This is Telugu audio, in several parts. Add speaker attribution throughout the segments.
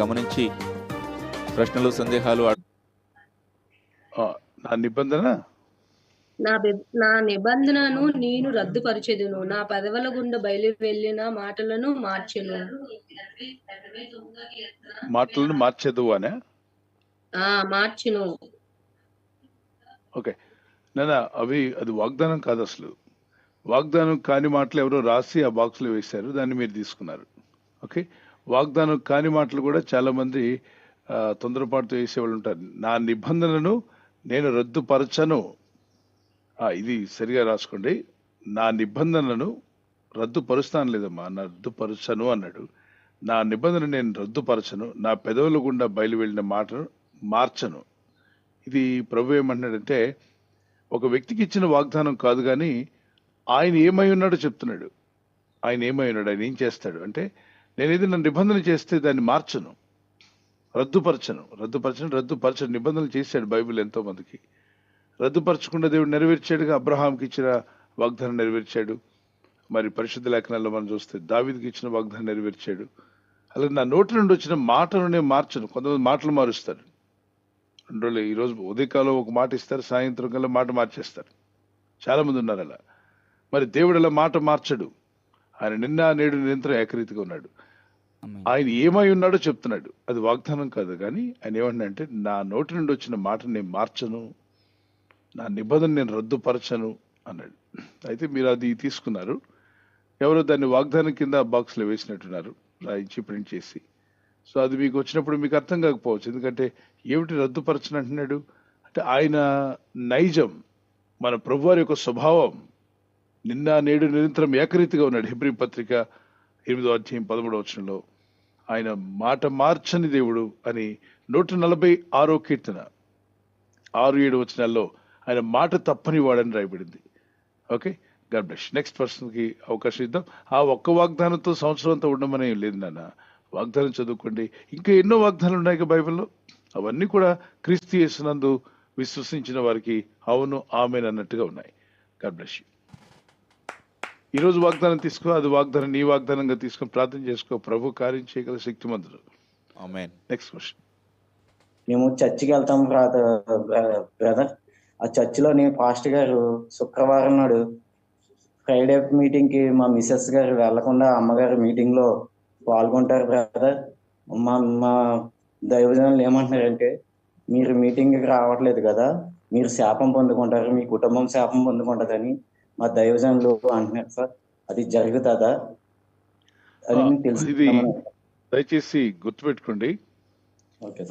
Speaker 1: గమనించి ప్రశ్నలు సందేహాలు
Speaker 2: నా నిబంధన?
Speaker 3: నా నా నిబంధనను నేను రద్దుపరచెదును. నా పదవుల గుండా బయలు వెళ్ళిన మాటలను మార్చెను.
Speaker 2: మాటలను మార్చేదు అనే?
Speaker 3: ఆ మార్చును.
Speaker 2: ఓకే. నాన్న అవి అది వాగ్దానం కాదు అసలు. వాగ్దానం కాని మాటలు ఎవరో రాసి ఆ బాక్స్లో వేశారు. దాన్ని మీరు తీసుకున్నారు. ఓకే? వాగ్దానం కాని మాటలు కూడా చాలామంది తొందరపాటుతో వేసేవాళ్ళు ఉంటారు. నా నిబంధనను నేను రద్దుపరచను. ఇది సరిగా రాసుకోండి. నా నిబంధనను రద్దుపరుస్తాను లేదమ్మా నా రద్దుపరచను అన్నాడు. నా నిబంధన నేను రద్దుపరచను. నా పెదవుల గుండా బయలు వెళ్ళిన మాటను మార్చను. ఇది ప్రభు ఏమంటున్నాడంటే ఒక వ్యక్తికి ఇచ్చిన వాగ్దానం కాదు కానీ ఆయన ఏమై ఉన్నాడో చెప్తున్నాడు. ఆయన ఏమై ఉన్నాడు? ఆయన ఏం చేస్తాడు? అంటే నేను ఏదైనా నిబంధన చేస్తే దాన్ని మార్చను. రద్దుపరచను. రద్దుపరచను రద్దుపరచను నిబంధనలు చేశాడు బైబిల్ ఎంతో మందికి రద్దుపరచకుండా దేవుడు నెరవేర్చాడుగా అబ్రహాంకి ఇచ్చిన వాగ్దానం నెరవేర్చాడు. మరి పరిశుద్ధ లేఖనాల్లో మనం చూస్తే దావిదికి ఇచ్చిన వాగ్దానం నెరవేర్చాడు. అలాగే నా నోటి నుండి వచ్చిన మాటను నేను మార్చను. కొంతమంది మాటలు మారుస్తారు. రెండు రోజులు ఈరోజు ఉదయకాలం ఒక మాట ఇస్తారు సాయంత్రం కల్లా మాట మార్చేస్తారు. చాలామంది ఉన్నారు అలా. మరి దేవుడు అలా మాట మార్చడు. ఆయన నిన్న నేడు నిరంతరం ఏకరీతిగా ఉన్నాడు. ఆయన ఏమై ఉన్నాడో చెప్తున్నాడు. అది వాగ్దానం కాదు కానీ ఆయన ఏమన్నాడంటే నా నోటి నుండి వచ్చిన మాటను నేను మార్చను నా నిబంధన నేను రద్దుపరచను అన్నాడు. అయితే మీరు అది తీసుకున్నారు. ఎవరో దాన్ని వాగ్దానం కింద బాక్స్లో వేసినట్టున్నారు. రాయించి ప్రింట్ చేసి. సో అది మీకు వచ్చినప్పుడు మీకు అర్థం కాకపోవచ్చు. ఎందుకంటే ఏమిటి రద్దుపరచను అంటున్నాడు అంటే ఆయన నైజం మన ప్రభువారి యొక్క స్వభావం నిన్న నేడు నిరంతరం ఏకరీతిగా ఉన్నాడు. హెబ్రి పత్రిక ఎనిమిదో అధ్యాయం పదమూడవ వచనంలో ఆయన మాట మార్చని దేవుడు అని నూట నలభై ఆరో కీర్తన ఆరు ఏడు వచనాల్లో ఆయన మాట తప్పని వాడని రాయబడింది. ఓకే? గాడ్ బ్లెస్ నెక్స్ట్ పర్సన్కి అవకాశం ఇద్దాం. ఆ ఒక్క వాగ్దానంతో సంవత్సరం అంతా ఉండమని లేదు నాన్న. వాగ్దానం చదువుకోండి. ఇంకా ఎన్నో వాగ్దానాలు ఉన్నాయి కదా బైబిల్లో? అవన్నీ కూడా క్రీస్తు యేసునందు విశ్వసించిన వారికి అవును ఆమెన్ అన్నట్టుగా ఉన్నాయి. God bless you. ఈ రోజు వాగ్దానం తీసుకో అది వాగ్దానం నీ వాగ్దానంగా తీసుకొని ప్రార్థన చేసుకో. ప్రభు కార్యం చేయగల శక్తిమంతుడు.
Speaker 1: ఆమేన్
Speaker 2: నెక్స్ట్ క్వశ్చన్
Speaker 4: మేము చర్చికి వెళ్తాం బ్రదర్ బ్రదర్. ఆ చర్చిలోని పాస్ట్ గారు శుక్రవారం నాడు ఫ్రైడే మీటింగ్కి మా మిసెస్ గారు వెళ్ళకుండా అమ్మగారు మీటింగ్లో పాల్గొంటారు బ్రదర్. మా మా దైవజనులు ఏమంటున్నారంటే మీరు మీటింగ్కి రావట్లేదు కదా మీరు శాపం పొందుకుంటారు మీ కుటుంబం శాపం పొందుకుంటదని మా దైవజనులు అంటున్నారు సార్ అది జరుగుతుందా? అది తెలుసు
Speaker 2: దయచేసి గుర్తుపెట్టుకోండి.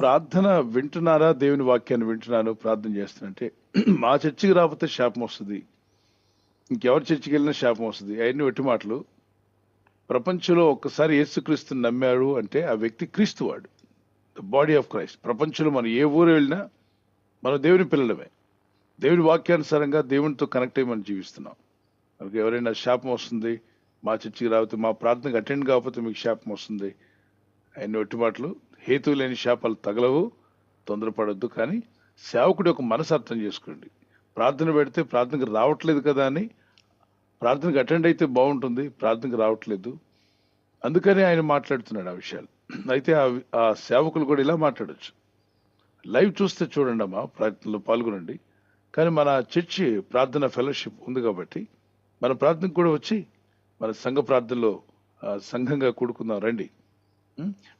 Speaker 2: ప్రార్థన వింటున్నారా? దేవుని వాక్యాన్ని వింటున్నాను ప్రార్థన చేస్తున్నంటే. మా చర్చికి రాకపోతే శాపం వస్తుంది. ఇంకెవరి చర్చికి వెళ్ళినా శాపం వస్తుంది. అవన్నీ ఒట్టి మాటలు. ప్రపంచంలో ఒక్కసారి యేసుక్రీస్తుని నమ్మాడు అంటే ఆ వ్యక్తి క్రీస్తు వాడు ద బాడీ ఆఫ్ క్రైస్ట్ ప్రపంచంలో మనం ఏ ఊరు వెళ్ళినా మనం దేవుని పిల్లలమే. దేవుడి వాక్యానుసారంగా దేవునితో కనెక్ట్ అయ్యి మనం జీవిస్తున్నాం. మనకి ఎవరైనా శాపం వస్తుంది మా చర్చికి రాకపోతే మా ప్రార్థనకు అటెండ్ కాకపోతే మీకు శాపం వస్తుంది. ఆయన ఒట్టి మాటలు హేతువు లేని శాపాలు తగలవు తొందరపడద్దు. కానీ సేవకుడి యొక్క మనసు అర్థం చేసుకోండి. ప్రార్థన పెడితే ప్రార్థనకు రావట్లేదు కదా అని ప్రార్థనకు అటెండ్ అయితే బాగుంటుంది ప్రార్థనకు రావట్లేదు. అందుకని ఆయన మాట్లాడుతున్నాడు ఆ విషయాలు. అయితే ఆ ఆ సేవకులు కూడా ఇలా మాట్లాడచ్చు. లైవ్ చూస్తే చూడండి అమ్మా ప్రార్థనలో పాల్గొనండి. కానీ మన చర్చి ప్రార్థన ఫెలోషిప్ ఉంది కాబట్టి మన ప్రార్థనకు కూడా వచ్చి మన సంఘ ప్రార్థనలో సంఘంగా కూడుకుందాం రండి.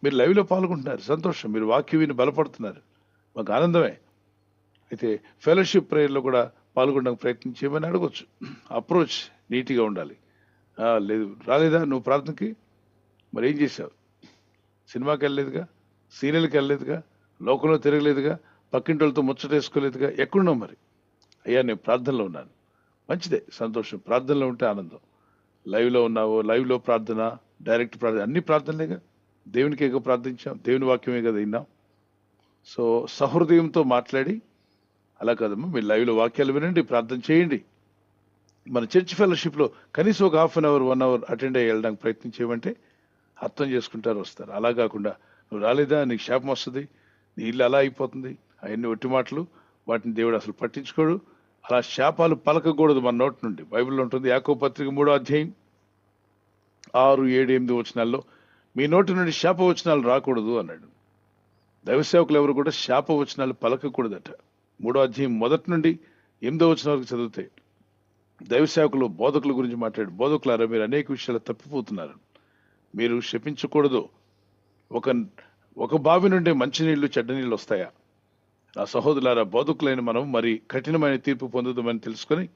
Speaker 2: మీరు లైవ్లో పాల్గొంటున్నారు. సంతోషం. మీరు వాక్యం విని బలపడుతున్నారు. మాకు ఆనందమే. అయితే ఫెలోషిప్ ప్రేయర్లో కూడా పాల్గొనడానికి ప్రయత్నం చేయమని అడగొచ్చు. అప్రోచ్ నీట్గా ఉండాలి. లేదు రాలేదా నువ్వు ప్రార్థనకి? మరి ఏం చేసావు సినిమాకి వెళ్ళలేదుగా? సీరియల్కి వెళ్ళలేదుగా? లోకంలో తిరగలేదుగా? పక్కింటి వాళ్ళతో ముచ్చట ముచ్చటేసుకోలేదుగా? ఎక్కడున్నావు మరి? అయ్యా నేను ప్రార్థనలో ఉన్నాను. మంచిదే సంతోషం. ప్రార్థనలో ఉంటే ఆనందం. లైవ్లో ఉన్నావు లైవ్లో ప్రార్థన డైరెక్ట్ ప్రార్థన అన్ని ప్రార్థనలేగా దేవునికి ఏదో ప్రార్థించాం దేవుని వాక్యమే కదా విన్నాం. సో సహృదయంతో మాట్లాడి అలా కదమ్మా మీరు లైవ్లో వాక్యాలు వినండి ప్రార్థన చేయండి. మన చర్చ్ ఫెలోషిప్లో కనీసం ఒక half an hour one hour attend అయ్యి వెళ్ళడానికి ప్రయత్నం చేయమంటే అర్థం చేసుకుంటారు వస్తారు. అలా కాకుండా నువ్వు రాలేదా నీకు శాపం వస్తుంది నీ ఇల్లు అలా అయిపోతుంది అవన్నీ ఒట్టి మాటలు వాటిని దేవుడు అసలు పట్టించుకోడు. అలా శాపాలు పలకకూడదు మన నోటి నుండి. బైబిల్లో ఉంటుంది యాకో పత్రిక మూడో అధ్యాయం ఆరు ఏడు ఎనిమిది వచనాల్లో మీ నోటి నుండి శాపవచనాలు రాకూడదు అన్నాడు. దైవసేవకులు ఎవరు కూడా శాపవచనాలు పలకకూడదట. మూడో అధ్యాయం మొదటి నుండి ఎనిమిదో వచనం వరకు చదివితే దైవసేవకులు బోధకుల గురించి మాట్లాడు బోధకులారా మీరు అనేక విషయాలు తప్పిపోతున్నారు. మీరు శపించకూడదు. ఒక ఒక బావి నుండి మంచినీళ్ళు చెడ్డ నీళ్ళు వస్తాయా? నా సహోదరులారా బోధకులైన మనం మరి కఠినమైన తీర్పు పొందుదామని తెలుసుకొని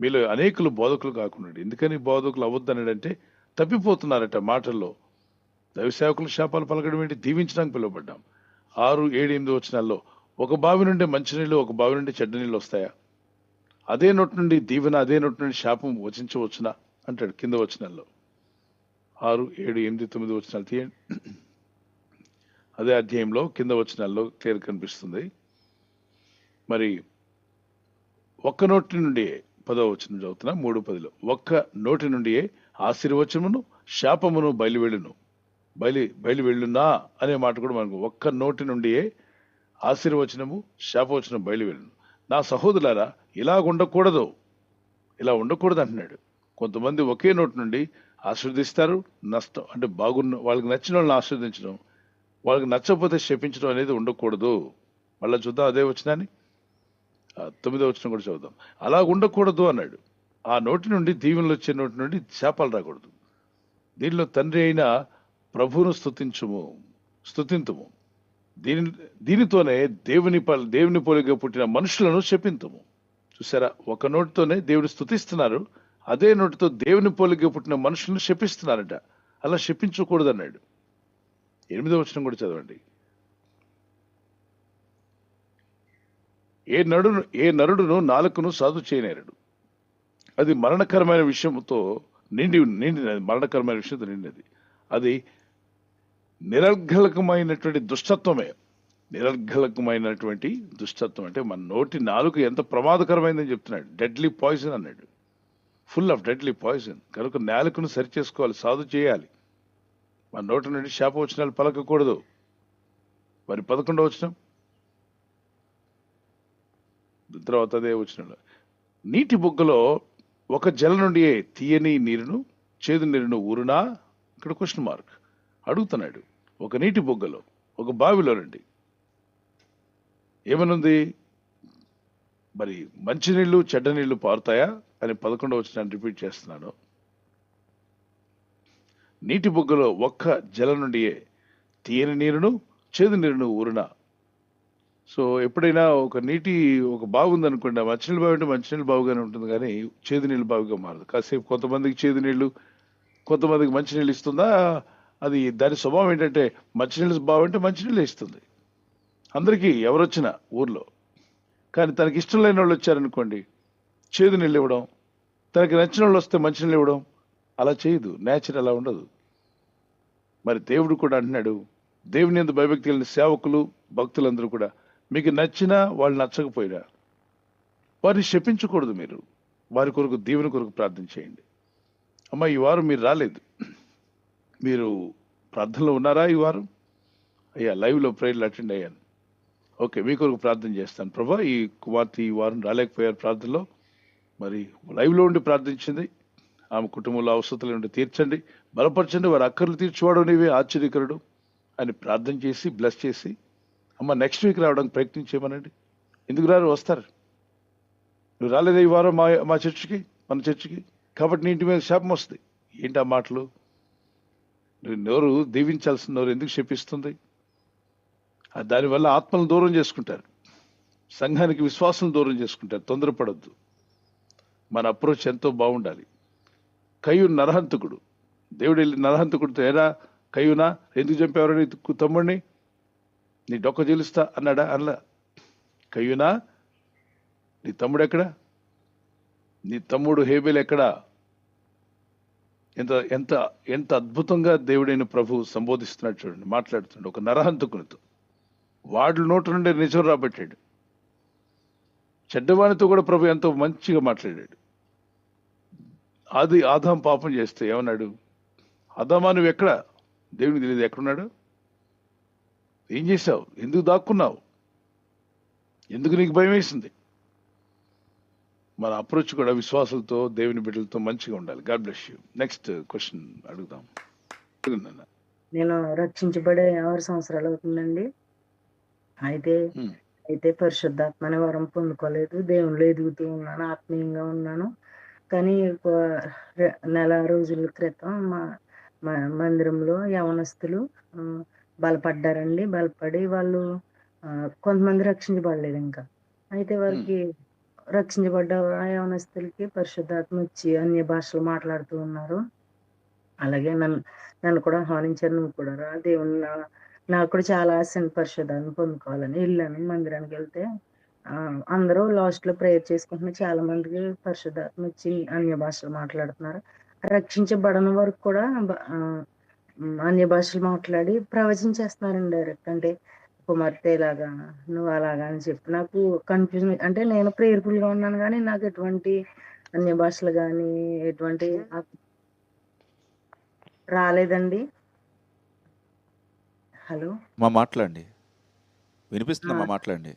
Speaker 2: మీలో అనేకులు బోధకులు కాకుండా ఎందుకని బోధకులు అవద్దనడంటే తప్పిపోతున్నారట మాటల్లో. దైవసేవకులు శాపాలు పలకడం ఏంటి? దీవించడానికి పిలువబడ్డాం. ఆరు ఏడు ఎనిమిది వచనాల్లో ఒక బావి నుండి మంచినీళ్ళు ఒక బావి నుండి చెడ్డ నీళ్ళు వస్తాయా? అదే నోటి నుండి దీవెన అదే నోటి నుండి శాపం వచించవచ్చునా? అంటాడు కింద వచనాల్లో. ఆరు ఏడు ఎనిమిది తొమ్మిది వచనాలు తీయండి. అదే అధ్యాయంలో కింద వచనాల్లో క్లియర్ కనిపిస్తుంది. మరి ఒక్క నోటి నుండి పదో వచనం చదువుతున్నా మూడు పదిలో. ఒక్క నోటి నుండియే ఆశీర్వచనమును శాపమును బయలువెళ్ళును. బయలు బయలువెళ్ళునా అనే మాట కూడా మనకు ఒక్క నోటి నుండియే ఆశీర్వచనము శాపవచనం బయలువెళ్ళును. నా సహోదరులారా ఇలా ఉండకూడదు. ఇలా ఉండకూడదు అంటున్నాడు. కొంతమంది ఒకే నోటి నుండి ఆశీర్వదిస్తారు. నష్టం అంటే బాగున్న వాళ్ళకి నచ్చిన వాళ్ళని ఆశీర్వదించడం వాళ్ళకి నచ్చకపోతే శపించడం అనేది ఉండకూడదు. మళ్ళీ చూద్దాం అదే వచ్చినాని తొమ్మిదో వచ్చిన కూడా చదువుదాం. అలా ఉండకూడదు అన్నాడు. ఆ నోటి నుండి దీవెనలు వచ్చే నోటి నుండి శాపాలు రాకూడదు. దీనిలో తండ్రి అయిన ప్రభువును స్తుతించుము స్తుతింతుము. దీని దీనితోనే దేవుని ప- దేవుని పోలిగా పుట్టిన మనుషులను శపింతుము. చూసారా? ఒక నోటితోనే దేవుని స్తుతిస్తున్నారు. అదే నోటితో దేవుని పోలిగా పుట్టిన మనుషులను శపిస్తున్నారట. అలా శపించకూడదు అన్నాడు ఎనిమిదో వచనం కూడా చదవండి. ఏ నడును ఏ నరుడును నాలుకను సాధు చేయనేరడు. అది మరణకరమైన విషయంతో నిండి నిండినది మరణకరమైన విషయంతో నిండినది. అది నిరర్ఘలకమైనటువంటి దుష్టత్వమే. నిరర్ఘలకమైనటువంటి దుష్టత్వం. అంటే మన నోటి నాలుక ఎంత ప్రమాదకరమైందని చెప్తున్నాడు. డెడ్లీ పాయిజన్ అన్నాడు. ఫుల్ ఆఫ్ డెడ్లీ పాయిజన్ కనుక నాలుకను సరి చేసుకోవాలి సాధు చేయాలి. మన నోటి నుండి శాపవచనాలు పలకకూడదు. మరి పదకొండవ వచనం? తర్వాత అదే వచ్చిన నీటి బుగ్గలో ఒక జల నుండి తీయని నీరును చేదు నీరును ఊరునా? ఇక్కడ క్వశ్చన్ మార్క్ అడుగుతున్నాడు. ఒక నీటి బుగ్గలో ఒక బావిలో నుండి ఏమనుంది? మరి మంచినీళ్ళు చెడ్డ నీళ్ళు పారుతాయా? అని పదకొండవ వచ్చిన రిపీట్ చేస్తున్నాను. నీటి బుగ్గలో ఒక్క జల నుండియే తీయని నీరును చేదు నీరును ఊరునా? సో ఎప్పుడైనా ఒక నీటి ఒక బావి ఉందనుకోండి ఆ మంచినీళ్ళ బావి అంటే మంచినీళ్ళ బావిగానే ఉంటుంది కానీ చేదు నీళ్ళు బావిగా మారదు. కాసేపు కొంతమందికి చేదు నీళ్ళు కొంతమందికి మంచినీళ్ళు ఇస్తుందా? అది దాని స్వభావం ఏంటంటే మంచినీళ్ళు బావి అంటే మంచినీళ్ళు ఇస్తుంది. అందరికీ ఎవరొచ్చినా ఊర్లో. కానీ తనకి ఇష్టం లేని వాళ్ళు వచ్చారనుకోండి చేదు నీళ్ళు ఇవ్వడం తనకి నచ్చిన వాళ్ళు వస్తే మంచినీళ్ళు ఇవ్వడం అలా చేయదు. నేచర్ అలా ఉండదు. మరి దేవుడు కూడా అంటున్నాడు దేవుని ఎందు భయభక్తి కలిగిన సేవకులు భక్తులందరూ కూడా మీకు నచ్చినా వాళ్ళు నచ్చకపోయినా వారిని శపించకూడదు మీరు. వారి కొరకు దేవుని కొరకు ప్రార్థన చేయండి. అమ్మ ఈ వారం మీరు రాలేదు. మీరు ప్రార్థనలో ఉన్నారా ఈ వారం? అయ్యా లైవ్లో ప్రేయర్లు అటెండ్ అయ్యాను. ఓకే మీ కొరకు ప్రార్థన చేస్తాను. ప్రభా ఈ కుమార్తె ఈ వారం రాలేకపోయారు ప్రార్థనలో. మరి లైవ్లో ఉండి ప్రార్థించింది ఆమె కుటుంబంలో అవసరతలు ఉండి తీర్చండి. బలపరచండి. వారి అక్కర్లు తీర్చేవాడు నీవే ఆశ్చర్యకరుడు అని ప్రార్థన చేసి బ్లెస్ చేసి అమ్మ నెక్స్ట్ వీక్ రావడానికి ప్రయత్నం చేయమనండి. ఎందుకు రారు? వస్తారు. నువ్వు రాలేదు ఈ వారం మా మా చర్చికి మన చర్చికి? కాబట్టి నీ ఇంటి మీద శాపం వస్తుంది. ఏంటి ఆ మాటలు? నువ్వు నోరు దీవించాల్సిన నోరు ఎందుకు శపిస్తుంది? దానివల్ల ఆత్మలను దూరం చేసుకుంటారు. సంఘానికి విశ్వాసం దూరం చేసుకుంటారు. తొందరపడద్దు. మన అప్రోచ్ ఎంతో బాగుండాలి. కయ్యు నరహంతకుడు. దేవుడు వెళ్ళి నరహంతకుడితో ఎరా కయ్యునా ఎందుకు చంపేవారని తమ్ముడిని? నీ డొక్క జీలుస్తా అన్నాడా? అలా కయ్యునా? నీ తమ్ముడు ఎక్కడా? నీ తమ్ముడు హేబేల్ ఎక్కడా? ఎంత ఎంత ఎంత అద్భుతంగా దేవుడైన ప్రభు సంబోధిస్తున్నాడు చూడండి మాట్లాడుతుండే ఒక నరహంతకునితో. వాడు నోటి నుండి నిజం రాబట్టాడు. చెడ్డవానితో కూడా ప్రభు ఎంతో మంచిగా మాట్లాడాడు. ఆది ఆదాం పాపం చేస్తే ఏమన్నాడు? ఆదామా నువ్వు ఎక్కడ? దేవునికి తెలియదు ఎక్కడున్నాడు? ఏం చేశావు? ఎందుకు దాక్కున్నావు? ఎందుకు నీకు భయం వేసింది? మన అప్రోచ్ కూడా విశ్వాసాలతో దేవుని బిడ్డలతో మంచిగా ఉండాలి. God bless you. Next question అడుగుదాం.
Speaker 5: నేను రక్షించబడే ఆరు సంవత్సరాలు అవుతుందండి. అయితే. అయితే పరిశుద్ధాత్మ అనే వరం పొందుకోలేదు. దేవుళ్ళు ఎదుగుతూ ఉన్నాను ఆత్మీయంగా ఉన్నాను. కానీ నెల రోజుల క్రితం మా మా మందిరంలో యవనస్తులు బలపడ్డారండి. బలపడి వాళ్ళు ఆ, కొంతమంది రక్షించబడలేదు ఇంకా. అయితే వారికి రక్షించబడ్డ యవనస్తులకి పరిశుద్ధాత్మ వచ్చి అన్య భాషలు మాట్లాడుతూ ఉన్నారు. అలాగే నన్ను నన్ను కూడా ఆహ్వానించారు నువ్వు కూడా రా. దేవుని నా- నాకు కూడా చాలా ఆశ పరిశుద్ధాన్ని పొందుకోవాలని వెళ్ళాను మందిరానికి వెళ్తే. ఆ, అందరూ లాస్ట్లో ప్రేయర్ చేసుకుంటున్నారు చాలా మందికి పరిశుద్ధాత్మ వచ్చి అన్య భాషలు మాట్లాడుతున్నారు. రక్షించబడని వరకు కూడా అన్య భాషలు మాట్లాడి ప్రవచించేస్తున్నారండి డైరెక్ట్ అంటే కుమార్తె ఇలాగా నువ్వు అలాగా అని చెప్పి. నాకు కన్ఫ్యూజన్ అంటే నేను ప్రేయర్ఫుల్గా ఉన్నాను కానీ నాకు ఎటువంటి అన్య భాషలు కానీ ఎటువంటి రాలేదండి. హలో?
Speaker 1: మా మాట్లాడండి. వినిపిస్తుందమ్మా మాట్లాడండి?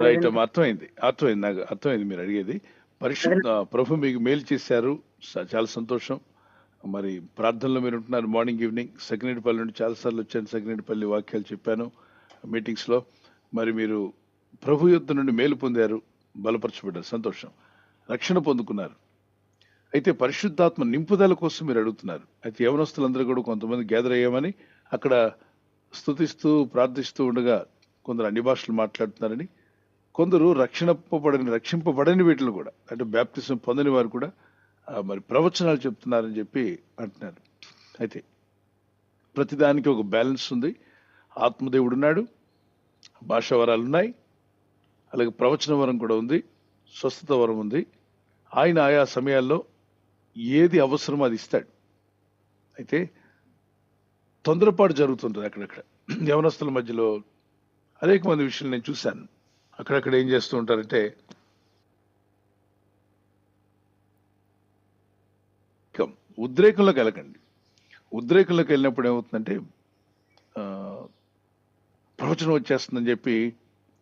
Speaker 2: రైట్ అర్థమైంది. అర్థమైంది నాకు అర్థమైంది మీరు అడిగేది. పరిశుద్ధ ప్రభు మీకు మేలు చేశారు. చాలా సంతోషం. మరి ప్రార్థనలో మీరు ఉంటున్నారు. మార్నింగ్ ఈవినింగ్ సకినేటిపల్లి నుండి చాలాసార్లు వచ్చాను. సకినేటిపల్లి వాక్యాలు చెప్పాను. మీటింగ్స్లో మరి మీరు ప్రభు యుద్ధ నుండి మేలు పొందారు. బలపరచబడ్డారు. సంతోషం. రక్షణ పొందుకున్నారు. అయితే పరిశుద్ధాత్మ నింపుదల కోసం మీరు అడుగుతున్నారు. అయితే యవనస్తులందరూ కూడా కొంతమంది గ్యాదర్ అయ్యామని అక్కడ స్థుతిస్తూ ప్రార్థిస్తూ ఉండగా కొందరు అన్ని భాషలు మాట్లాడుతున్నారని కొందరు రక్షణపబడని రక్షింపబడని వీటిలో కూడా అంటే బ్యాప్టిజం పొందని వారు కూడా మరి ప్రవచనాలు చెప్తున్నారని చెప్పి అంటున్నారు. అయితే ప్రతిదానికి ఒక బ్యాలెన్స్ ఉంది. ఆత్మదేవుడు ఉన్నాడు భాషావరాలు ఉన్నాయి అలాగే ప్రవచన వరం కూడా ఉంది స్వస్థత వరం ఉంది. ఆయన ఆయా సమయాల్లో ఏది అవసరమో అది ఇస్తాడు. అయితే తొందరపాటు జరుగుతుంటుంది అక్కడక్కడ. యవనస్తుల మధ్యలో అనేక మంది విషయాలు నేను చూశాను. అక్కడక్కడ ఏం చేస్తూ ఉంటారంటే ఇక ఉద్రేకంలోకి వెళ్ళకండి. ఉద్రేకంలోకి వెళ్ళినప్పుడు ఏమవుతుందంటే ప్రవచనం వచ్చేస్తుందని చెప్పి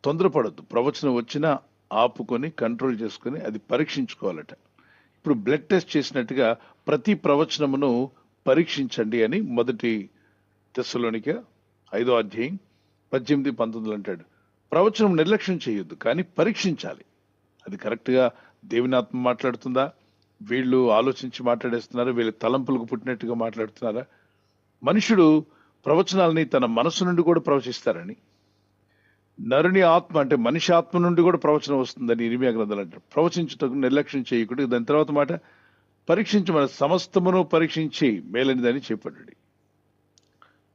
Speaker 2: తొందరపడద్దు. ప్రవచనం వచ్చినా ఆపుకొని కంట్రోల్ చేసుకొని అది పరీక్షించుకోవాలట. ఇప్పుడు బ్లడ్ టెస్ట్ చేసినట్టుగా ప్రతి ప్రవచనమును పరీక్షించండి అని మొదటి తెస్సలోనిక ఐదో అధ్యాయం పద్దెనిమిది పంతొమ్మిది అంటాడు. ప్రవచనం నిర్లక్ష్యం చేయొద్దు కానీ పరీక్షించాలి. అది కరెక్ట్గా దేవినాత్మ మాట్లాడుతుందా? వీళ్ళు ఆలోచించి మాట్లాడేస్తున్నారు? వీళ్ళ తలంపులకు పుట్టినట్టుగా మాట్లాడుతున్నారా? మనుషుడు ప్రవచనాలని తన మనసు నుండి కూడా ప్రవచిస్తారని. నరుని ఆత్మ అంటే మనిషి ఆత్మ నుండి కూడా ప్రవచనం వస్తుందని ఇరిమియా గ్రంథాలు అంటారు. ప్రవచించుటకు నిర్లక్ష్యం చేయకూడదు దాని తర్వాత మాట పరీక్షించి మన సమస్తమును పరీక్షించి మేలనిదని చెప్పాడు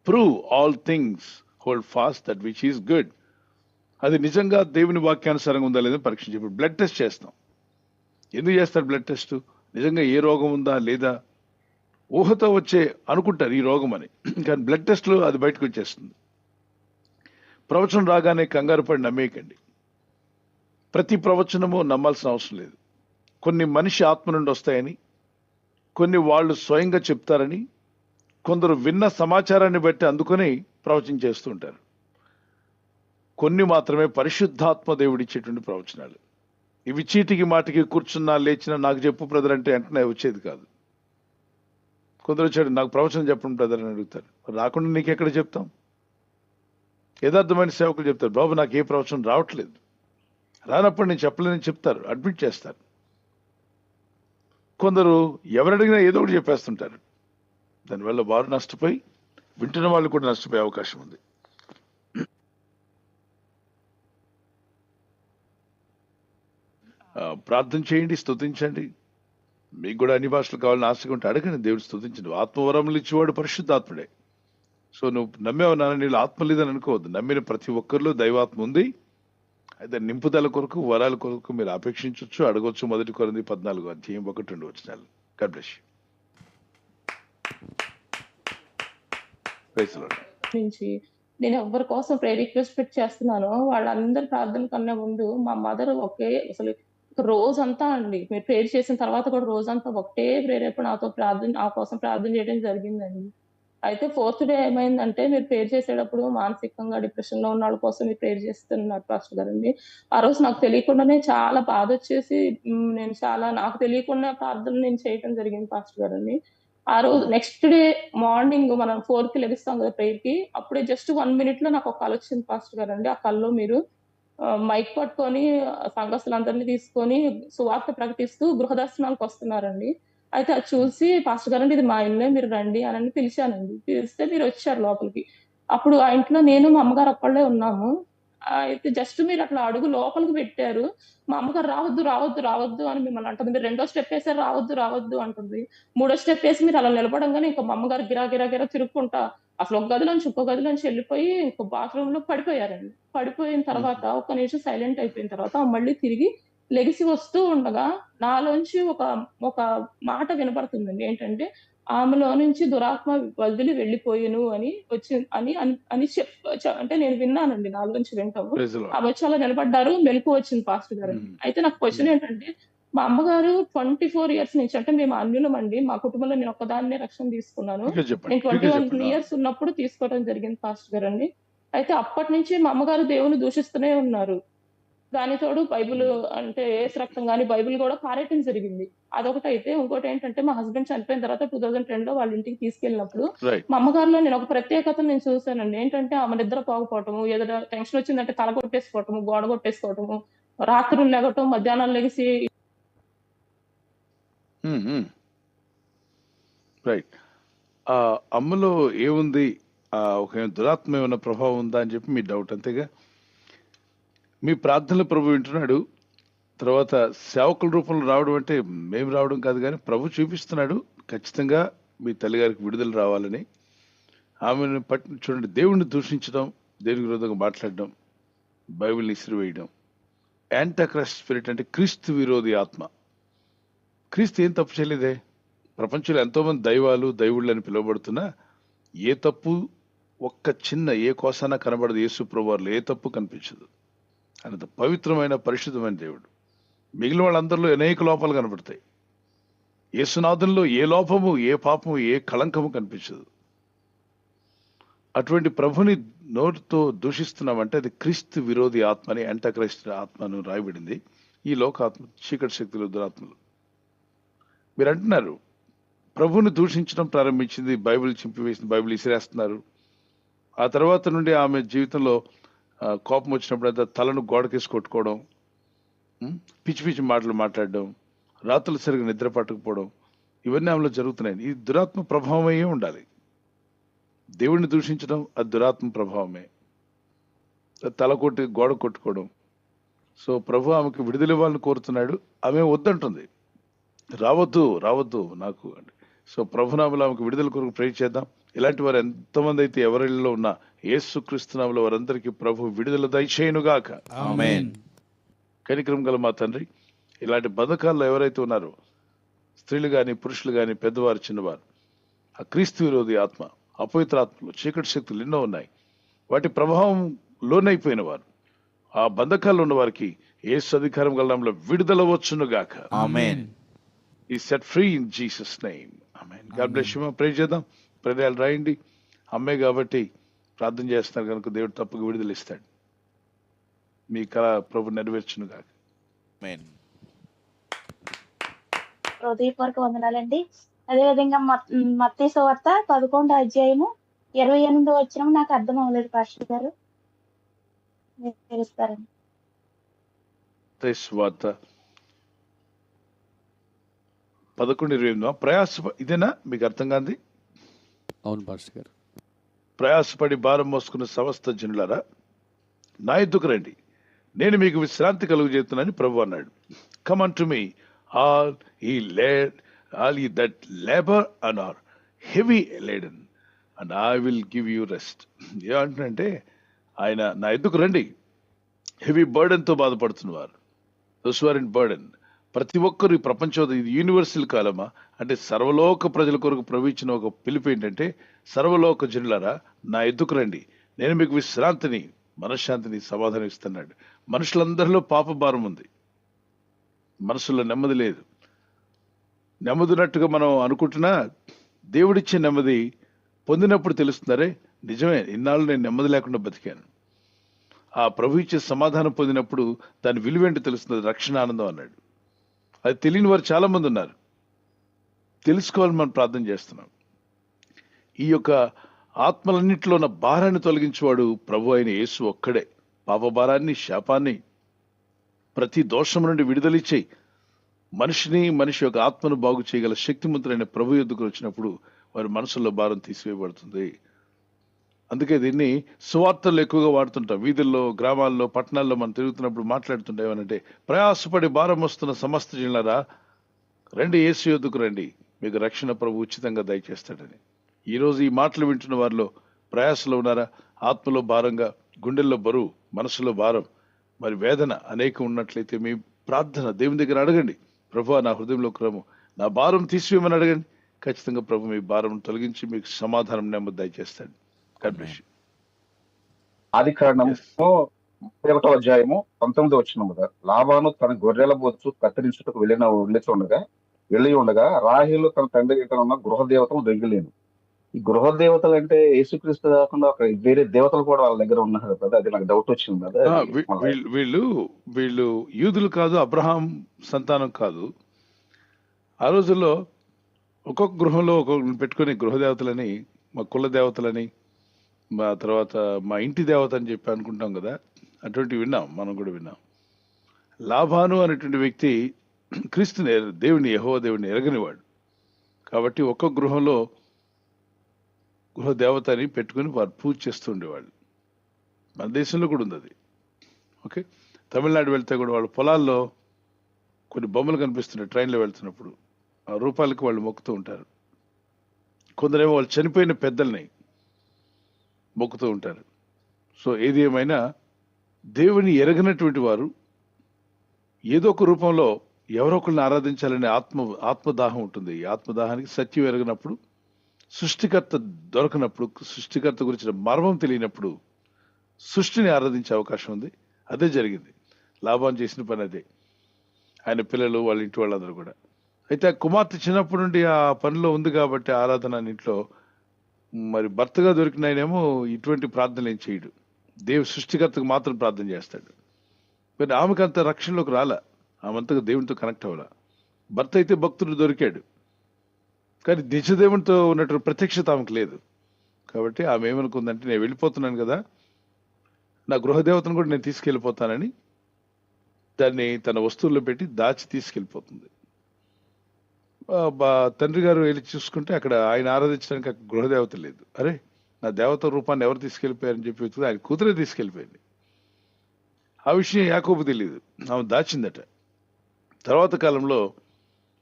Speaker 2: prove all things hold fast that which is good అది నిజంగా దేవుని వాక్యానుసారంగా ఉందా లేదని పరీక్షించి బ్లడ్ టెస్ట్ చేస్తాం ఎందుకు చేస్తారు బ్లడ్ టెస్ట్ నిజంగా ఏ రోగం ఉందా లేదా? ఊహతో వచ్చే అనుకుంటారు ఈ రోగం అని. కానీ బ్లడ్ టెస్ట్లో అది బయటకు వచ్చేస్తుంది. ప్రవచనం రాగానే కంగారు పడి నమ్మేయకండి. ప్రతి ప్రవచనము నమ్మాల్సిన అవసరం లేదు. కొన్ని మనిషి ఆత్మ నుండి వస్తాయని కొన్ని వాళ్ళు స్వయంగా చెప్తారని కొందరు విన్న సమాచారాన్ని బట్టి అందుకొని ప్రవచనం చేస్తూ ఉంటారు. కొన్ని మాత్రమే పరిశుద్ధాత్మ దేవుడిచ్చేటువంటి ప్రవచనాలు. ఇవి చీటికి మాటికి కూర్చున్నా లేచినా నాకు చెప్పు బ్రదర్ అంటే వెంటనే వచ్చేది కాదు. కొందరు వచ్చాడు నాకు ప్రవచనం చెప్పండి బ్రదర్ అని అడుగుతారు. రాకుండా నీకెక్కడ చెప్తాం? యథార్థమైన సేవకులు చెప్తారు బాబు నాకు ఏ ప్రవచనం రావట్లేదు. రానప్పుడు నేను చెప్పలేనని చెప్తారు అడ్మిట్ చేస్తారు. కొందరు ఎవరడిగినా ఏదో ఒకటి చెప్పేస్తుంటారు. దానివల్ల వారు నష్టపోయి వింటున్న వాళ్ళు కూడా నష్టపోయే అవకాశం ఉంది. ప్రార్థన చేయండి స్తుతించండి. మీకు కూడా అన్ని భాషలు కావాలని ఆశగా ఉంటే అడగండి దేవుడు స్తుతించండి. ఆత్మవరములు ఇచ్చేవాడు పరిశుద్ధాత్ముడే. సో నువ్వు నమ్మేవు నాన్న నీళ్ళు ఆత్మ లేదని అనుకోవద్దు. నమ్మిన ప్రతి ఒక్కరిలో దైవాత్మ ఉంది. అయితే నింపుదల కొరకు వరాల కొరకు మీరు అపేక్షించవచ్చు. అడగొచ్చు మొదటి కొరంది పద్నాలుగు అధ్యాయం ఒకటి రెండు వచ్చినాలు గాడ్ బ్లెస్
Speaker 6: నుంచి నేను ఎవరి కోసం ప్రే రిక్వెస్ట్ పెట్టి చేస్తున్నాను వాళ్ళందరి ప్రార్థన కన్నా ముందు మా మదర్ ఒకే అసలు రోజంతా అండి. మీరు ప్రేర్ చేసిన తర్వాత కూడా రోజంతా ఒకటే ప్రేరేపణ నాతో ప్రార్థన నా కోసం ప్రార్థన చేయడం జరిగిందండి. అయితే ఫోర్త్ డే ఏమైందంటే మీరు ప్రేర్ చేసేటప్పుడు మానసికంగా డిప్రెషన్లో ఉన్న వాళ్ళ కోసం మీరు ప్రేర్ చేస్తున్నారు పాస్టర్ గారండి. ఆ రోజు నాకు తెలియకుండానే చాలా బాధ వచ్చేసి నేను చాలా నాకు తెలియకుండా ప్రార్థన నేను చేయడం జరిగింది పాస్టర్ గారండి. ఆ రోజు నెక్స్ట్ డే మార్నింగ్ మనం ఫోర్కి లెగిస్తాం కదా ప్రేయర్కి అప్పుడే జస్ట్ వన్ మినిట్లో నాకు ఒక కళ వచ్చింది పాస్టర్ గారు అండి ఆ కళ్ళు మీరు మైక్ పట్టుకొని సంఘస్థులందరినీ తీసుకొని సువార్త ప్రకటిస్తూ గృహదర్శనానికి వస్తున్నారండి. అయితే అది చూసి పాస్టర్ గారండి ఇది మా ఇల్లే మీరు రండి అని పిలిచానండి. పిలిస్తే మీరు వచ్చారు లోపలికి. అప్పుడు ఆ ఇంట్లో నేను మా అమ్మగారు ఒక్కళ్ళే ఉన్నాము. అయితే జస్ట్ మీరు అట్లా అడుగు లోపలికి పెట్టారు. మా అమ్మగారు రావద్దు రావద్దు రావద్దు అని మిమ్మల్ని అంటుంది. మీరు రెండో స్టెప్ వేసారు రావద్దు రావద్దు అంటుంది. మూడో స్టెప్ వేసి మీరు అలా నిలబడంగానే ఇంకా మా అమ్మగారు గిరా గిరా గిరా తిరుక్కుంటా అసలు ఒక గదిలోంచి ఇంకో గదిలోంచి వెళ్ళిపోయి ఇంకో బాత్రూమ్లో పడిపోయారండి. పడిపోయిన తర్వాత ఒక నిమిషం సైలెంట్ అయిపోయిన తర్వాత మళ్ళీ తిరిగి లెగిసి వస్తూ ఉండగా నాలోంచి ఒక ఒక మాట వినపడుతుందండి ఏంటంటే ఆమెలో నుంచి దురాత్మ వదిలి వెళ్ళిపోయాను అని వచ్చి అని అని- చెప్ అంటే నేను విన్నానండి. నాలోంచి వింటాము. ఆమె వచ్చి అలా నిలబడ్డారు మెలకు వచ్చింది పాస్టర్ గారు. అయితే నాకు క్వశ్చన్ ఏంటంటే మా అమ్మగారు ట్వంటీ ఫోర్ ఇయర్స్ నుంచి అంటే మేము అన్యులం అండి. మా కుటుంబంలో నేను ఒక్కదాన్నే రక్షణ తీసుకున్నాను. నేను ట్వంటీ వన్ ఇయర్స్ ఉన్నప్పుడు తీసుకోవడం జరిగింది పాస్టర్ గారు అండి. అయితే అప్పటి నుంచి మా అమ్మగారు దేవుని దూషిస్తూనే ఉన్నారు. దాని తోడు బైబిల్ అంటే ఏసు రక్తం కానీ బైబిల్ కూడా పారేయటం జరిగింది. అదొకటి అయితే ఇంకోటి ఏంటంటే మా హస్బెండ్ చనిపోయిన తర్వాత టూ థౌసండ్ టెన్లో వాళ్ళ ఇంటికి తీసుకెళ్ళినప్పుడు మా అమ్మగారిలో నేను ఒక ప్రత్యేకత నేను చూశానండి. ఏంటంటే ఆమె నిద్ర పోకపోవటము ఏదైనా టెన్షన్ వచ్చిందంటే తల కొట్టేసుకోవటము గోడ కొట్టేసుకోవటము రాత్రులు లెగటం మధ్యాహ్నం లెగిసి
Speaker 2: రైట్ ఆ అమ్మలో ఏముంది? ఆ ఒక దురాత్మ ఏమైనా ప్రభావం ఉందా అని చెప్పి మీ డౌట్ అంతేగా? మీ ప్రార్థనలు ప్రభు వింటున్నాడు. తర్వాత సేవకుల రూపంలో రావడం అంటే మేము రావడం కాదు కానీ ప్రభు చూపిస్తున్నాడు ఖచ్చితంగా మీ తల్లిగారికి విడుదల రావాలని. ఆమెను పట్టి చూడండి దేవుణ్ణి దూషించడం దేవుని విరోధంగా మాట్లాడడం బైబిల్ని ఇసిరివేయడం యాంటాక్రస్ట్ స్పిరిట్ అంటే క్రీస్తు విరోధి ఆత్మ. క్రీస్తు ఏం తప్పు చేయలేదే? ప్రపంచంలో ఎంతోమంది దైవాలు దైవుళ్ళు అని పిలువబడుతున్నా ఏ తప్పు ఒక్క చిన్న ఏ కోసాన కనబడదు యేసు ప్రభువారిలో. ఏ తప్పు కనిపించదు. అంత పవిత్రమైన పరిశుద్ధమైన దేవుడు. మిగిలిన వాళ్ళందరిలో అనేక లోపాలు కనబడతాయి. యేసునాథంలో ఏ లోపము ఏ పాపము ఏ కళంకము కనిపించదు. అటువంటి ప్రభుని నోటితో దూషిస్తున్నామంటే అది క్రీస్తు విరోధి ఆత్మని అంటక్రైస్తు ఆత్మను రాయబడింది. ఈ లోకాత్మ చీకటి శక్తులు దురాత్మలు. మీరు అంటున్నారు ప్రభుని దూషించడం ప్రారంభించింది బైబిల్ చింపివేసింది బైబిల్ ఇసిరేస్తున్నారు. ఆ తర్వాత నుండి ఆమె జీవితంలో కోపం వచ్చినప్పుడు తలను గోడకేసి కొట్టుకోవడం పిచ్చి పిచ్చి మాటలు మాట్లాడడం రాత్రులు సరిగ్గా నిద్ర పట్టకపోవడం ఇవన్నీ ఆమెలో జరుగుతున్నాయి. ఈ దురాత్మ ప్రభావమయ్యే ఉండాలి. దేవుడిని దూషించడం అది దురాత్మ ప్రభావమే. తల కొట్టి గోడ కొట్టుకోవడం. సో ప్రభు ఆమెకు విడుదల ఇవ్వాలని కోరుతున్నాడు. ఆమె వద్దంటుంది. రావద్దు రావద్దు నాకు అంటే. సో ప్రభునామలో ఆమెకు విడుదల కొరకు ప్రే చేద్దాం. ఇలాంటి వారు ఎంతమంది అయితే ఎవరిలో ఉన్నా యేసు క్రీస్తునామలో వారందరికీ ప్రభు విడుదల దయచేయునుగాక. కనికరం గల మా తండ్రి ఇలాంటి బతకాల్లో ఎవరైతే ఉన్నారో స్త్రీలు కానీ పురుషులు కానీ పెద్దవారు చిన్నవారు ఆ క్రీస్తు విరోధి ఆత్మ అపవిత్ర ఆత్మలు చీకటి శక్తులు ఎన్నో ఉన్నాయి. వాటి ప్రభావం లోనైపోయిన వారు ఆ బంధకాల్లో ఉన్న వారికి యేసు అధికారం గల విడుదల వచ్చునుగాక.
Speaker 1: Amen.
Speaker 2: Be set free in Jesus name amen God bless you pray చేద్దాం. ప్రేరాలు రాయండి. అమ్మే కాబట్టి ప్రార్థన చేస్తున్నారు కనుక దేవుడు తప్పక విడుదల ఇస్తాడు మీ కళ ప్రభు నెరవేర్చును కాక
Speaker 1: ఆమేన్
Speaker 7: హృదయపూర్వక వందనాలండి. అదేవిధంగా మత్తి సువార్త పదకొండో అధ్యాయము ఇరవై ఎనిమిదో వచ్చిన నాకు అర్థం అవ్వలేదు పాస్టర్ గారు. తెలుస్తారండి
Speaker 2: వార్త పదకొండు ఇరవై ఎనిమిది ప్రయాస ఇదేనా? మీకు అర్థం కాంది
Speaker 8: అవును పాస్టర్ గారు.
Speaker 2: ప్రయాసపడి భారం మోసుకున్న సమస్త జనులారా నా ఎద్దుకు రండి. నేను మీకు విశ్రాంతి కలుగు చేస్తున్నానని ప్రభు అన్నాడు. Come on to me all ye laid all ye that labour and are heavy laden and I will give you rest ఏమంటున్నంటే ఆయన నా ఎద్దుకు రండి. హెవీ బర్డెన్తో బాధపడుతున్నవారు దోస్ ఇన్ బర్డెన్ ప్రతి ఒక్కరు ఈ ప్రపంచం ఇది యూనివర్సల్ కాలమా? అంటే సర్వలోక ప్రజల కొరకు ప్రవచించిన ఒక పిలుపు ఏంటంటే సర్వలోక జనులరా నా ఎద్దుకు రండి. నేను మీకు విశ్రాంతిని మనశ్శాంతిని సమాధానం ఇస్తున్నాడు. మనుషులందరిలో పాప భారం ఉంది. మనసులో నెమ్మది లేదు. నెమ్మదినట్టుగా మనం అనుకుంటున్నా దేవుడిచ్చే నెమ్మది పొందినప్పుడు తెలుస్తున్నారే నిజమే ఇన్నాళ్ళు నేను నెమ్మది లేకుండా బతికాను. ఆ ప్రభు ఇచ్చే సమాధానం పొందినప్పుడు దాని విలువేంటి తెలుస్తుంది రక్షణ ఆనందం అన్నాడు. అది తెలియని వారు చాలామంది ఉన్నారు. తెలుసుకోవాలని మనం ప్రార్థన చేస్తున్నాం. ఈ యొక్క ఆత్మలన్నింటిలో ఉన్న భారాన్ని తొలగించేవాడు ప్రభు అయిన యేసు ఒక్కడే. పాపభారాన్ని శాపాన్ని ప్రతి దోషం నుండి విడుదలిచ్చేయి మనిషిని మనిషి యొక్క ఆత్మను బాగు చేయగల శక్తిమంతులైన ప్రభు ఎద్దుకు వచ్చినప్పుడు వారి మనసులో భారం తీసివేయబడుతుంది. అందుకే దీన్ని సువార్తలు ఎక్కువగా వాడుతుంటాం. వీధుల్లో గ్రామాల్లో పట్టణాల్లో మనం తిరుగుతున్నప్పుడు మాట్లాడుతుంటాం ఏమనంటే ప్రయాసపడి భారం వస్తున్న సమస్త జిల్లారా రండి ఏసీ యొద్దకు రండి. మీకు రక్షణ ప్రభు ఉచితంగా దయచేస్తాడని. ఈరోజు ఈ మాటలు వింటున్న వారిలో ప్రయాసలో ఉన్నారా? ఆత్మలో భారంగా గుండెల్లో బరువు మనసులో భారం మరి వేదన అనేక ఉన్నట్లయితే మీ ప్రార్థన దేవుని దగ్గర అడగండి. ప్రభు నా హృదయంలో క్రమం నా భారం తీసివేయమని అడగండి. ఖచ్చితంగా ప్రభు మీ భారం తొలగించి మీకు సమాధానం నెమ్మది దయచేస్తాడు.
Speaker 9: ఆది ముప్పై ఒకటో అధ్యాయము పంతొమ్మిది వచ్చిన కదా లాభాను తన గొర్రెల బొచ్చు కత్తిరించుటకు వెళ్ళిన వెళ్ళి ఉండగా వెళ్ళి ఉండగా రాహేలు తన తండ్రి ఇక్కడ ఉన్న గృహ దేవతలు దొంగిలేను ఈ గృహ దేవతలు అంటే యేసుక్రీస్తు కాకుండా ఒక వేరే దేవతలు కూడా వాళ్ళ దగ్గర ఉన్నారు కదా అది నాకు డౌట్ వచ్చింది కదా.
Speaker 2: వీళ్ళు వీళ్ళు వీళ్ళు యూదులు కాదు అబ్రహాం సంతానం కాదు. ఆ రోజుల్లో ఒక్కొక్క గృహంలో ఒక్కొక్క పెట్టుకుని గృహ దేవతలని మా కుల దేవతలని మా తర్వాత మా ఇంటి దేవత అని చెప్పి అనుకుంటాం కదా అటువంటి విన్నాం మనం కూడా విన్నాం. లాభాను అనేటువంటి వ్యక్తి క్రీస్తుని దేవుని యహో దేవుని ఎరగనివాడు. కాబట్టి ఒక్క గృహంలో గృహ దేవతని పెట్టుకుని వారు పూజ చేస్తూ ఉండేవాళ్ళు. మన దేశంలో కూడా ఉంది అది. ఓకే? తమిళనాడు వెళ్తే కూడా వాళ్ళ పొలాల్లో కొన్ని బొమ్మలు కనిపిస్తున్నాయి ట్రైన్లో వెళ్తున్నప్పుడు. ఆ రూపాయలకు వాళ్ళు మొక్కుతూ ఉంటారు. కొందరేమో వాళ్ళు చనిపోయిన పెద్దల్ని మొక్కుతూ ఉంటారు. సో ఏది ఏమైనా దేవుని ఎరగనటువంటి వారు ఏదో ఒక రూపంలో ఎవరో ఒకరిని ఆరాధించాలనే ఆత్మ ఆత్మదాహం ఉంటుంది. ఈ ఆత్మదాహానికి సత్యం ఎరగనప్పుడు సృష్టికర్త దొరకనప్పుడు సృష్టికర్త గురించిన మర్మం తెలియనప్పుడు సృష్టిని ఆరాధించే అవకాశం ఉంది. అదే జరిగింది. లాభం చేసిన పని అదే. ఆయన పిల్లలు వాళ్ళ ఇంటి వాళ్ళందరూ కూడా. అయితే ఆ కుమార్తె చిన్నప్పటి నుండి ఆ పనిలో ఉంది కాబట్టి ఆరాధన ఇంట్లో మరి భర్తగా దొరికిన ఆయనేమో ఇటువంటి ప్రార్థనలు ఏం చేయడు. దేవు సృష్టికర్తకు మాత్రం ప్రార్థన చేస్తాడు. మరి ఆమెకు అంత రక్షణలోకి రాలా? ఆమెంతగా దేవునితో కనెక్ట్ అవ్వాల? భర్త అయితే భక్తుడు దొరికాడు. కానీ నిజదేవునితో ఉన్నటువంటి ప్రత్యక్షత ఆమెకు లేదు. కాబట్టి ఆమె ఏమనుకుందంటే నేను వెళ్ళిపోతున్నాను కదా. నా గృహదేవతను కూడా నేను తీసుకెళ్ళిపోతానని దాన్ని తన వస్తువుల్లో పెట్టి దాచి తీసుకెళ్ళిపోతుంది. తండ్రి గారు వెళ్ళి చూసుకుంటే అక్కడ ఆయన ఆరాధించడానికి గృహదేవత లేదు. అరే నా దేవత రూపాన్ని ఎవరు తీసుకెళ్ళిపోయారని చెప్పి ఆయన కూతురే తీసుకెళ్ళిపోయింది. ఆ విషయం యాకోబు తెలియదు ఆమె దాచిందట. తర్వాత కాలంలో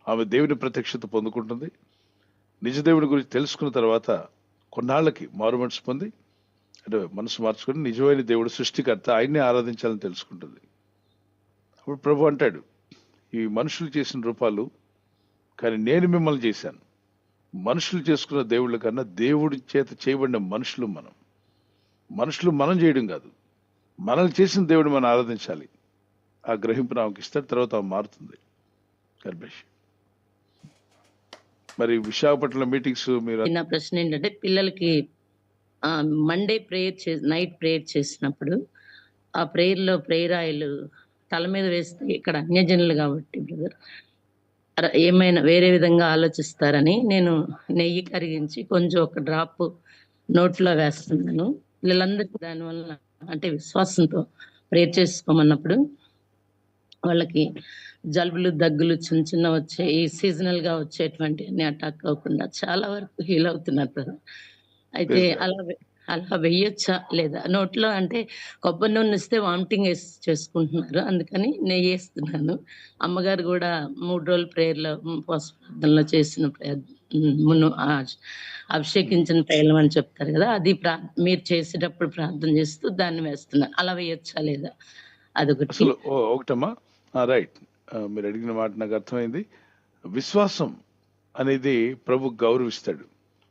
Speaker 2: ఆమె దేవుని ప్రత్యక్షత పొందుకుంటుంది. నిజదేవుని గురించి తెలుసుకున్న తర్వాత కొన్నాళ్ళకి మారు మనసు పొంది అంటే మనసు మార్చుకుని నిజమైన దేవుడు సృష్టికర్త ఆయన్నే ఆరాధించాలని తెలుసుకుంటుంది. అప్పుడు ప్రభు అంటాడు ఈ మనుషులు చేసిన రూపాలు కానీ నేను మిమ్మల్ని చేశాను. మనుషులు చేసుకున్న దేవుళ్ళ కన్నా దేవుడి చేత చేయబడిన మనుషులు మనం. మనుషులు మనం చేయడం కాదు. మనల్ని చేసిన దేవుడు మనం ఆరాధించాలి. ఆ గ్రహింపు నాకు ఇస్తాడు తర్వాత మారుతుంది. గర్భేష్ మరి విశాఖపట్నం మీటింగ్స్ మీరు
Speaker 10: నా ప్రశ్న ఏంటంటే పిల్లలకి మండే ప్రేయర్ చే నైట్ ప్రేయర్ చేసినప్పుడు ఆ ప్రేయర్లో ప్రేయర్ ఆయిల్ తల మీద వేస్తే ఇక్కడ అన్యజనులు కాబట్టి బ్రదర్ ఏమైనా వేరే విధంగా ఆలోచిస్తారని నేను నెయ్యి కరిగించి కొంచెం ఒక డ్రాప్ నోట్లో వేస్తున్నాను పిల్లలందరికీ దానివల్ల అంటే విశ్వాసంతో ప్రేయర్ చేసుకోమన్నప్పుడు వాళ్ళకి జలుబులు దగ్గులు చిన్న చిన్న వచ్చే ఈ సీజనల్గా వచ్చేటువంటి అన్ని అటాక్ అవ్వకుండా చాలా వరకు హీల్ అవుతున్నారు. అయితే. అలా అలా వెయ్యొచ్చా లేదా? నోట్లో అంటే కొబ్బరి నూనె ఇస్తే వామిటింగ్ చేసుకుంటున్నారు. అందుకని నెయ్యి వేస్తున్నాను. అమ్మగారు కూడా మూడు రోజులు ప్రేయర్లో ప్రార్థనలో చేసిన prayer, మును అభిషేకించిన తైలం అని చెప్తారు కదా అది ప్రా మీరు చేసేటప్పుడు ప్రార్థన చేస్తూ దాన్ని వేస్తున్నారు. అలా వేయొచ్చా లేదా? అదొకటి.
Speaker 2: ఒకటి ఓ- ఒకటమ్మా. రైట్. మీరు అడిగిన మాట నాకు అర్థమైంది. విశ్వాసం అనేది ప్రభు గౌరవిస్తాడు.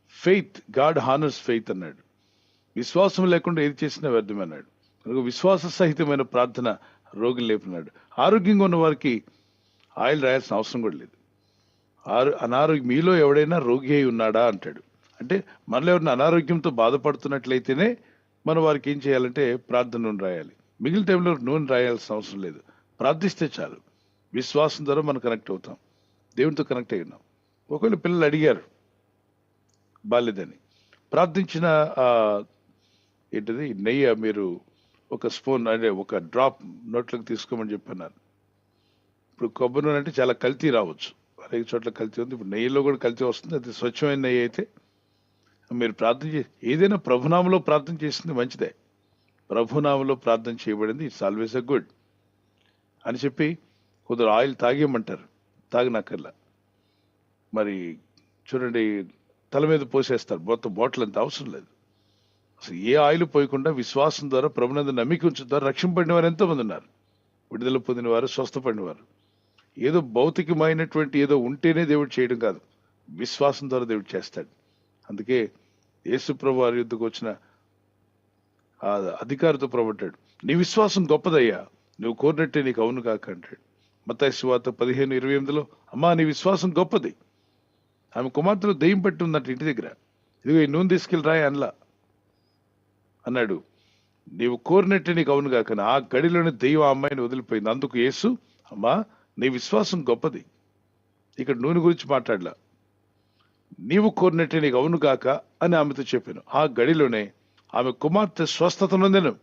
Speaker 2: ఫెయిత్ గాడ్ హానర్స్ ఫెయిత్ అన్నాడు. విశ్వాసం లేకుండా ఏది చేసినా వ్యర్థమన్నాడు. కనుక విశ్వాస సహితమైన ప్రార్థన రోగులు లేపినాడు ఆరోగ్యంగా ఉన్న వారికి ఆయిల్ రాయాల్సిన అవసరం కూడా లేదు. ఆరు అనారోగ్యం మీలో ఎవడైనా రోగి అయి ఉన్నాడా అంటాడు. అంటే మనలో ఎవరిని అనారోగ్యంతో బాధపడుతున్నట్లయితేనే మనం వారికి ఏం చేయాలంటే ప్రార్థన నూనె రాయాలి. మిగిలిన టైంలో నూనె రాయాల్సిన అవసరం లేదు. ప్రార్థిస్తే చాలు. విశ్వాసం ద్వారా మనం కనెక్ట్ అవుతాం. దేవునితో కనెక్ట్ అయి ఉన్నాం. ఒకవేళ పిల్లలు అడిగారు బాలేదని ప్రార్థించిన ఏంటిది? నెయ్యి మీరు ఒక స్పూన్ అంటే ఒక డ్రాప్ నోట్లోకి తీసుకోమని చెప్పన్నారు. ఇప్పుడు కొబ్బరి నూనె అంటే చాలా కల్తీ రావచ్చు. అనేక చోట్ల కల్తీ ఉంది. ఇప్పుడు నెయ్యిలో కూడా కల్తీ వస్తుంది. అది స్వచ్ఛమైన నెయ్యి అయితే మీరు ప్రార్థన చే ఏదైనా ప్రభునామంలో ప్రార్థన చేసింది మంచిదే. ప్రభునామంలో ప్రార్థన చేయబడింది. It's always a good. అని చెప్పి కొందరు ఆయిల్ తాగేయమంటారు. తాగినాకల్లా. మరి చూడండి తల మీద పోసేస్తారు. మొత్తం బాటిల్ అంత అవసరం లేదు. ఏ ఆయిల్ పోయకుండా విశ్వాసం ద్వారా ప్రభునందు నమ్మిక ఉంచడం ద్వారా రక్షింపడిన వారు ఎంతోమంది ఉన్నారు. విడుదల పొందిన వారు స్వస్థపడిన వారు. ఏదో భౌతికమైనటువంటి ఏదో ఉంటేనే దేవుడు చేయడం కాదు. విశ్వాసం ద్వారా దేవుడు చేస్తాడు. అందుకే యేసుప్రభు వారి యుద్ధకు వచ్చిన ఆ అధికారితో ప్రభట్టాడు నీ విశ్వాసం గొప్పదయ్యా నువ్వు కోరినట్టే నీకు అవును కాక అంటాడు. మతాయి సువార్త పదిహేను ఇరవై ఎనిమిదిలో అమ్మా నీ విశ్వాసం గొప్పది. ఆమె కుమార్తెలు దెయ్యం పెట్టి ఉందంట ఇంటి దగ్గర. ఇదిగో ఈ నూనె తీసుకెళ్ళి రాయి అనలా. అన్నాడు. నీవు కోరినట్టే నీకు అవును కాక ఆ గడిలోని ఆ అమ్మాయిని వదిలిపోయింది. అందుకు యేసు అమ్మా నీ విశ్వాసం గొప్పది. ఇక్కడ నూనె గురించి మాట్లాడలా. నీవు కోరినట్టే నీకు అవును కాక అని ఆమెతో చెప్పాను. ఆ గడిలోనే ఆమె కుమార్తె స్వస్థత నొందెను.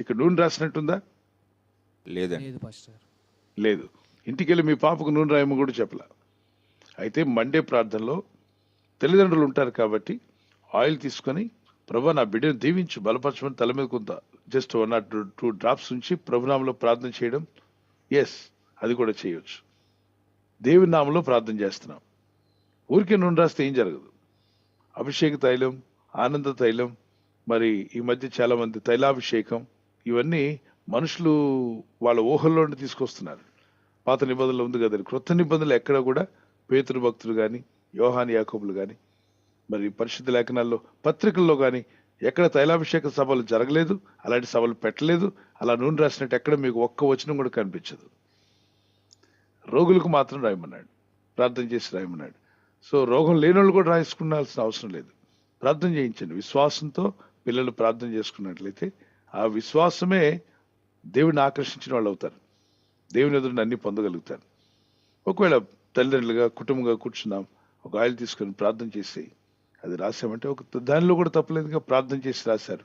Speaker 2: ఇక్కడ నూనె రాసినట్టుందా?
Speaker 1: లేదండి.
Speaker 8: లేదు పాస్టర్.
Speaker 2: లేదు. ఇంటికెళ్ళి మీ పాపకు నూనె రాయమని కూడా చెప్పలా. అయితే మండే ప్రార్థనలో తల్లిదండ్రులు ఉంటారు కాబట్టి ఆయిల్ తీసుకొని ప్రభు నా బిడ్డను దీవించు బలపరచమని తల మీద కొంత. Just one or two drops ఉంచి ప్రభునామంలో ప్రార్థన చేయడం. ఎస్ అది కూడా చేయొచ్చు. దేవుని నామంలో ప్రార్థన చేస్తున్నాం. ఊరికే నూనె రాస్తే ఏం జరగదు. అభిషేక తైలం ఆనంద తైలం మరి ఈ మధ్య చాలా మంది తైలాభిషేకం ఇవన్నీ మనుషులు వాళ్ళ ఊహల్లో నుండి తీసుకొస్తున్నారు. పాత నిబంధనలు ఉంది కదండి. క్రొత్త నిబంధనలు ఎక్కడ కూడా పేతురు భక్తులు కానీ యోహాని యాకోబులు కానీ మరి పరిశుద్ధ లేఖనాల్లో పత్రికల్లో కానీ ఎక్కడ తైలాభిషేక సభలు జరగలేదు అలాంటి సభలు పెట్టలేదు అలా నూనె రాసినట్టు ఎక్కడ మీకు ఒక్క వచనం కూడా కనిపించదు. రోగులకు మాత్రం రాయమన్నాడు. ప్రార్థన చేసి రాయమన్నాడు. సో రోగం లేని వాళ్ళు కూడా రాయించుకున్నాల్సిన అవసరం లేదు. ప్రార్థన చేయించండి. విశ్వాసంతో పిల్లలు ప్రార్థన చేసుకున్నట్లయితే ఆ విశ్వాసమే దేవుడిని ఆకర్షించిన వాళ్ళు అవుతారు. దేవుని ఎదురుని అన్ని పొందగలుగుతారు. ఒకవేళ తల్లిదండ్రులుగా కుటుంబంగా కూర్చున్నాం ఒక ఆయిల్ తీసుకొని ప్రార్థన చేసి అది రాసామంటే ఒక దానిలో కూడా తప్పలేదుగా ప్రార్థన చేసి రాశారు.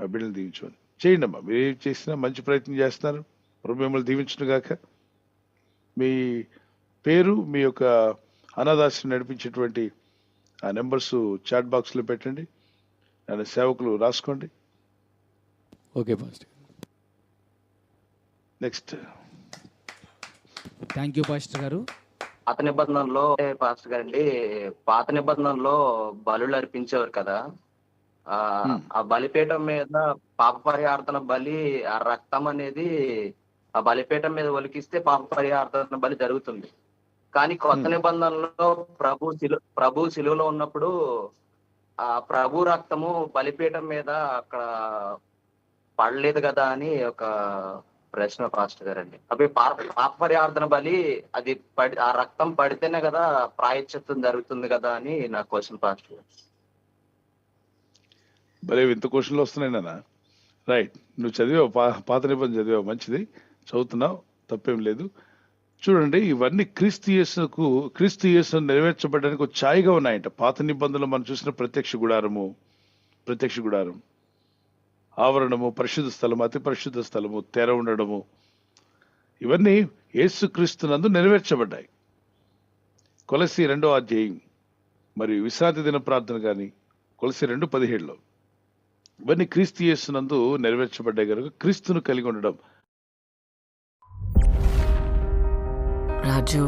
Speaker 2: మా బిడ్డలు దీవించమని. చేయండి అమ్మా. మీరు ఏం చేసినా మంచి ప్రయత్నం చేస్తున్నారు. మిమ్మల్ని దీవించును గాక. మీ పేరు మీ యొక్క అనాథాశ్రమం నడిపించేటువంటి ఆ నెంబర్స్ చాట్ బాక్స్లో పెట్టండి. ఆయన సేవకులు రాసుకోండి.
Speaker 8: Okay pastor
Speaker 2: next
Speaker 11: thank you pastor గారు.
Speaker 12: పాత నిబంధనలో పాస్టర్ గారండి పాత నిబంధనలో బలులు అర్పించేవారు కదా ఆ. ఆ బలిపీఠం మీద పాప పరిహార్థన బలి ఆ రక్తం అనేది ఆ బలిపీఠం మీద ఒలికిస్తే పాప పరిహార్థన బలి జరుగుతుంది కానీ కొత్త. నిబంధనలో ప్రభు శిలు ప్రభు శిలువలో ఉన్నప్పుడు ఆ ప్రభు రక్తము బలిపీఠం మీద అక్కడ పడలేదు కదా అని ఒక ప్రశ్న పాస్ట్ గారండి. అవి పాప పాప బలి అది పడి ఆ రక్తం పడితేనే కదా ప్రాయశ్చిత్తం జరుగుతుంది కదా అని నా క్వశ్చన్ పాస్ట్ గారు.
Speaker 2: భలే క్వశ్చన్లు వస్తున్నాయి నాన్న. రైట్ నువ్వు చదివావు పాత నిబంధన చదివావు మంచిది. చదువుతున్నావు తప్పేం లేదు. చూడండి ఇవన్నీ క్రీస్తు యేసుకు క్రీస్తు యేసును నెరవేర్చబడడానికి ఒక ఛాయిగా ఉన్నాయంట. పాత నిబంధనలు మనం చూసిన ప్రత్యక్ష గుడారము ప్రత్యక్ష గుడారం. ఆవరణము పరిశుద్ధ స్థలము అతి పరిశుద్ధ స్థలము తెర ఉండడము. ఇవన్నీ యేసుక్రీస్తు నందు నెరవేర్చబడ్డాయి. కొలసి రెండో అధ్యాయం మరి విశ్రాంతి దిన ప్రార్థన కానీ కొలసి రెండు పదిహేడులో. ఇవన్నీ క్రీస్తు యేసునందు నెరవేర్చబడ్డాయి కనుక క్రీస్తును కలిగి ఉండడం.
Speaker 13: రాజు.